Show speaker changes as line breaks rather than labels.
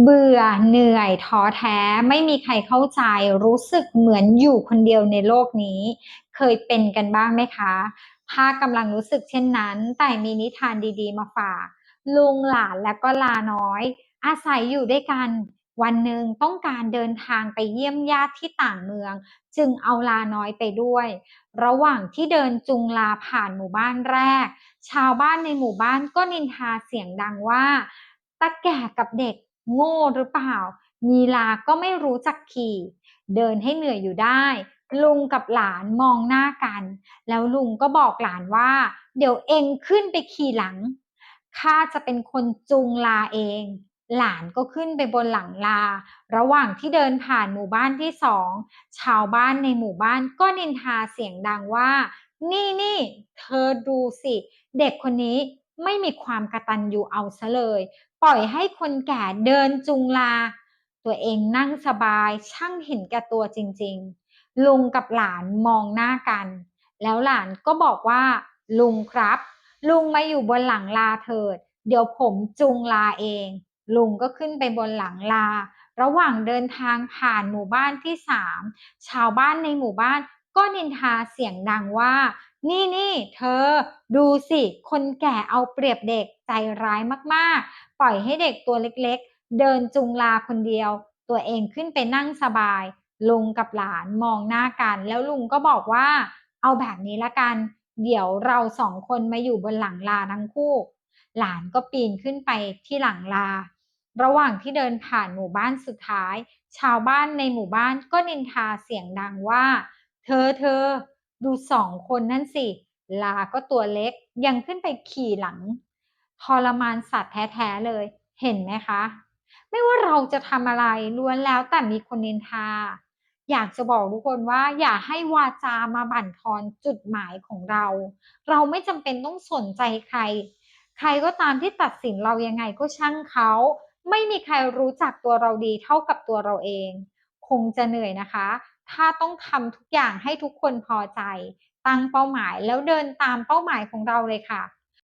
เบื่อเหนื่อยท้อแท้ไม่มีใครเข้าใจ รู้สึกเหมือนอยู่คนเดียวในโลกนี้ เคยเป็นกันบ้างไหมคะ ถ้ากำลังรู้สึกเช่นนั้น แต่มีนิทานดีๆ มาฝาก ลุงหลานและก็ลาน้อย อาศัยอยู่ด้วยกัน วันหนึ่งต้องการเดินทางไปเยี่ยมญาติที่ต่างเมือง จึงเอาลาน้อยไปด้วย ระหว่างที่เดินจุงลาผ่านหมู่บ้านแรก ชาวบ้านในหมู่บ้านก็นินทาเสียงดังว่าตาแก่กับเด็ก โง่หรือเปล่ามีลาก็ไม่รู้จักขี่ เดินให้เหนื่อยอยู่ได้ ลุงกับหลานมองหน้ากัน แล้วลุงก็บอกหลานว่า เดี๋ยวเองขึ้นไปขี่หลัง ข้าจะเป็นคนจูงลาเอง หลานก็ขึ้นไปบนหลังลา ระหว่างที่เดินผ่านหมู่บ้านที่สอง ชาวบ้านในหมู่บ้านก็นินทาเสียงดังว่า นี่นี่ เธอดูสิ เด็กคนนี้ไม่มีความกระตันอยู่เอาซะเลย ปล่อยให้คนแก่เดินจุงลา ตัวเองนั่งสบายช่างเห็นแก่ตัวจริงๆ ลุงกับหลานมองหน้ากัน แล้วหลานก็บอกว่า ลุงครับ ลุงมาอยู่บนหลังลาเถิด เดี๋ยวผมจุงลาเอง ลุงก็ขึ้นไปบนหลังลา ระหว่างเดินทางผ่านหมู่บ้านที่สามชาวบ้านในหมู่บ้าน ก็นินทาเสียงดังว่า นี่นี่เธอ ดูสิ คนแก่เอาเปรียบเด็กใจร้ายมากๆ ปล่อยให้เด็กตัวเล็กๆ เดินจุงลาคนเดียว ตัวเองขึ้นไปนั่งสบาย ลุงกับหลานมองหน้ากัน แล้วลุงก็บอกว่า เอาแบบนี้ละกัน เดี๋ยวเราสองคนมาอยู่บนหลังลาทั้งคู่ หลานก็ปีนขึ้นไปที่หลังลา ระหว่างที่เดินผ่านหมู่บ้านสุดท้าย ชาวบ้านในหมู่บ้านก็นินทาเสียงดังว่า เธอเธอดูสองคนนั่นสิ ลาก็ตัวเล็กยังขึ้นไปขี่หลังทรมานสัตว์แท้ๆเลย เห็นไหมคะ ไม่ว่าเราจะทำอะไรล้วนแล้วแต่มีคนนินทา อยากจะบอกทุกคนว่าอย่าให้วาจามาบั่นทอนจุดหมายของเรา เราไม่จำเป็นต้องสนใจใคร ใครก็ตามที่ตัดสินเรายังไงก็ช่างเขา ไม่มีใครรู้จักตัวเราดีเท่ากับตัวเราเอง งจะเหนื่อยนะคะ ถ้าต้องทำทุกอย่างให้ทุกคนพอใจ ตั้งเป้าหมายแล้วเดินตามเป้าหมายของเราเลยค่ะ